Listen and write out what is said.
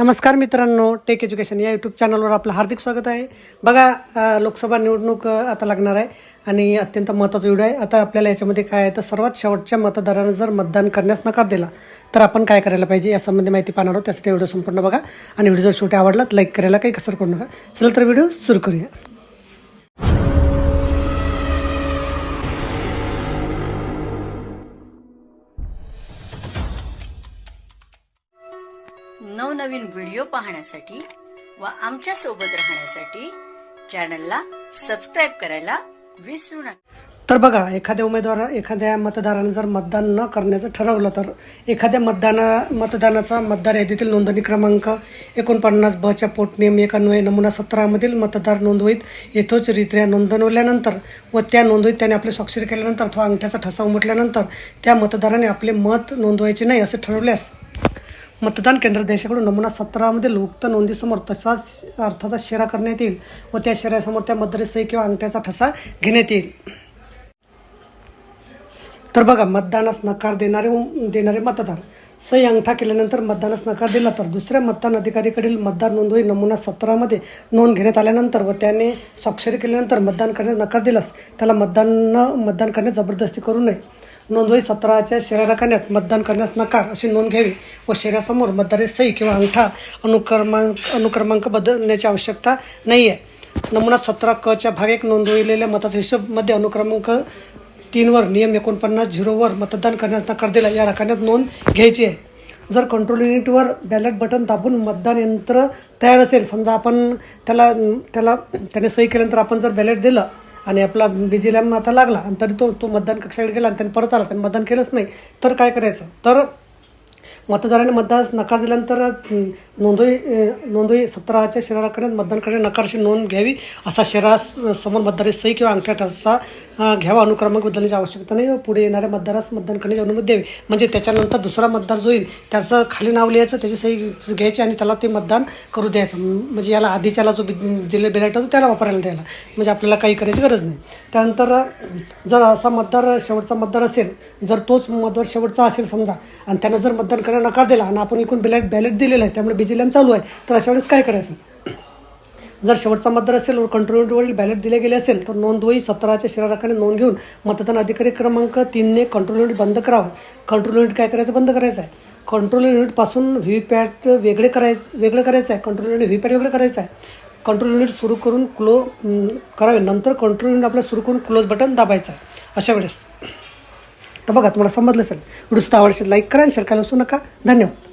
नमस्कार मित्रांनो take education या यूट्यूब चॅनलवर आपलं हार्दिक स्वागत आहे. बघा लोकसभा निवडणूक आता लागणार आहे आणि अत्यंत महत्त्वाचा व्हिडिओ आहे. आता आपल्याला याच्यामध्ये काय आहे तर सर्वात शेवटच्या मतदारानं जर मतदान करण्यास नकार दिला तर आपण काय करायला पाहिजे यासंबंधी माहिती पाहणार आहोत. त्यासाठी व्हिडिओ संपूर्ण बघा आणि व्हिडिओ जर शेवटी आवडला लाईक करायला काही कसर करू नका. चला तर व्हिडिओ सुरू करूया. नवनवीन व्हिडिओ पाहण्यासाठी व आमच्यासोबत राहण्यासाठी चॅनलला सबस्क्राईब करायला विसरू नका. तर बघा एखाद्या उमेदवार एखाद्या मतदाराने जर मतदान न करण्याचं ठरवलं तर एखाद्या मतदाना मतदानाचा मतदार यादीतील नोंदणी क्रमांक एकोणपन्नास बच्या पोटनियम एकान्वय नमुना सतरामधील मतदार नोंदवहीत यथोचितरित्या नोंदवल्यानंतर व त्या नोंदवहीत त्याने आपले स्वाक्षरी केल्यानंतर अथवा अंगठ्याचा ठसा उमटल्यानंतर त्या मतदाराने आपले मत नोंदवायचे नाही असे ठरवल्यास मतदान केंद्र देशाकडून नमुना सतरामधील उक्त नोंदीसमोर तसाच अर्थाचा शेरा करण्यात येईल व त्या शेऱ्यासमोर त्या मतदारी सही किंवा अंगठ्याचा ठसा घेण्यात येईल. तर बघा मतदानास नकार देणारे देणारे मतदार. सही अंगठा केल्यानंतर मतदानास नकार दिला तर दुसऱ्या मतदान अधिकारीकडील मतदार नोंदवही नमुना सतरामध्ये नोंद घेण्यात आल्यानंतर व त्याने स्वाक्षरी केल्यानंतर मतदान करण्यास नकार दिलास त्याला मतदान मतदान करण्यास जबरदस्ती करू नये. नोंदवही सतराच्या शरीराखान्यात मतदान करण्यास नकार अशी नोंद घ्यावी व शरीरासमोर मतदारी सही किंवा अंगठा अनुक्रमांक अनुक्रमांक बदलण्याची आवश्यकता नाही आहे नमुना सतरा क च्या भाग एक नोंदविलेल्या मताच्या हिशोबमध्ये अनुक्रमांक तीनवर नियम एकोणपन्नास झिरोवर मतदान करण्यास नकार दिला या रखान्यात नोंद घ्यायची आहे. जर कंट्रोल युनिटवर बॅलेट बटन दाबून मतदान यंत्र तयार असेल समजा आपण त्याला त्याला त्याने सही केल्यानंतर आपण जर बॅलेट दिलं आणि आपला बिजी लॅम्प आता लागला आणि तरी तो तो मतदान कक्षाकडे गेला आणि त्याने परत आला. त्याने मतदान केलंच नाही. तर काय करायचं? तर मतदाराने मतदानास नकार दिल्यानंतर नोंदोई नोंदोई सतराच्या शहराकडे मतदान करणे नकारची नोंद घ्यावी असा शहरास समोर मतदारी सही किंवा अंगठा ठसा घ्यावा अनुक्रमांक बदलण्याची आवश्यकता नाही व पुढे येणाऱ्या मतदारास मतदान करण्याची अनुमती द्यावी. म्हणजे त्याच्यानंतर दुसरा मतदार जो येईल त्याचं खाली नाव लिहायचं त्याची सही घ्यायची आणि त्याला ते मतदान करू द्यायचं. म्हणजे याला आधीच्याला जो जिल्हे बिलेट होतो त्याला वापरायला द्यायला. म्हणजे आपल्याला काही करायची गरज नाही. त्यानंतर जर असा मतदार शेवटचा मतदार असेल जर तोच मतदार शेवटचा असेल समजा आणि त्यानं जर मतदान करायला नकार दिला आणि आपण एकूण बॅलेट बॅलेट दिलेलं आहे त्यामुळे बीजेलम लॅम्प चालू आहे. तर अशा वेळेस काय करायचं? जर शेवटचा मतदार असेल व कंट्रोल युनिटवरील बॅलेट दिले गेले असेल तर नोंदवही सतराच्या शिराराखाने नोंद घेऊन मतदान अधिकारी क्रमांक तीनने कंट्रोल युनिट बंद करावं. कंट्रोल युनिट काय करायचं? बंद करायचं आहे. कंट्रोल युनिटपासून व्ही पॅट वेगळे करायचं वेगळं करायचं आहे. कंट्रोल युनिट व्ही पॅट वेगळं करायचं आहे. कंट्रोल युनिट सुरू करून क्लो करावे. नंतर कंट्रोल युनिट आपलं सुरू करून क्लोज बटन दाबायचं आहे. अशा वेळेस. तर बघा तुम्हाला समजलं असेल. व्हिडिओ सुद्धा आवडशील लाईक करा आणि शेअर करायला विसरू नका. धन्यवाद.